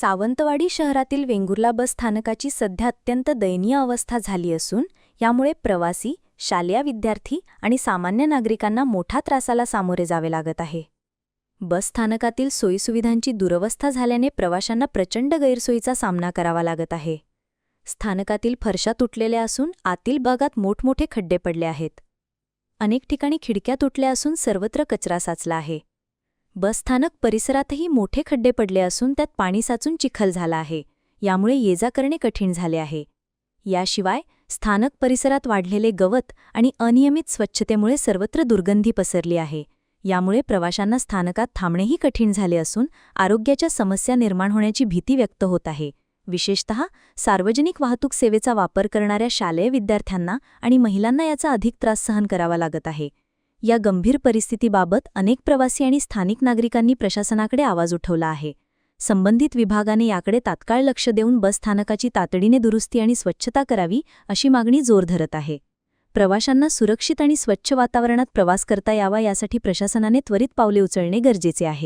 सावंतवाडी शहरातील वेंगुर्ला बस स्थानकाची सध्या अत्यंत दयनीय अवस्था झाली असून यामुळे प्रवासी शालेय विद्यार्थी आणि सामान्य नागरिकांना मोठा त्रासाला सामोरे जावे लागत आहे. बस स्थानकातील सोयीसुविधांची दुरवस्था झाल्याने प्रवाशांना प्रचंड गैरसोयीचा सामना करावा लागत आहे. स्थानकातील फरशा तुटलेल्या असून आतील भागात मोठमोठे खड्डे पडले आहेत. अनेक ठिकाणी खिडक्या तुटल्या असून सर्वत्र कचरा साचला आहे. बसस्थानक परिसरातही मोठे खड्डे पडले असून त्यात पाणी साचून चिखल झाला आहे. यामुळे ये जा करणे कठीण झाले आहे. याशिवाय स्थानक परिसरात वाढलेले गवत आणि अनियमित स्वच्छतेमुळे सर्वत्र दुर्गंधी पसरली आहे. यामुळे प्रवाशांना स्थानकात थांबणेही कठीण झाले असून आरोग्याच्या समस्या निर्माण होण्याची भीती व्यक्त होत आहे. विशेषतः सार्वजनिक वाहतूक सेवेचा वापर करणाऱ्या शालेय विद्यार्थ्यांना आणि महिलांना याचा अधिक त्रास सहन करावा लागत आहे. या गंभीर परिस्थितीबाबत अनेक प्रवासी आणि स्थानिक नागरिकांनी प्रशासनाकडे आवाज उठवला आहे. संबंधित विभागाने याकडे तात्काळ लक्ष देऊन बसस्थानकाची तातडीने दुरुस्ती आणि स्वच्छता करावी अशी मागणी जोर धरत आहे. प्रवाशांना सुरक्षित आणि स्वच्छ वातावरणात प्रवास करता यावा यासाठी प्रशासनाने त्वरित पावले उचलणे गरजेचे आहे.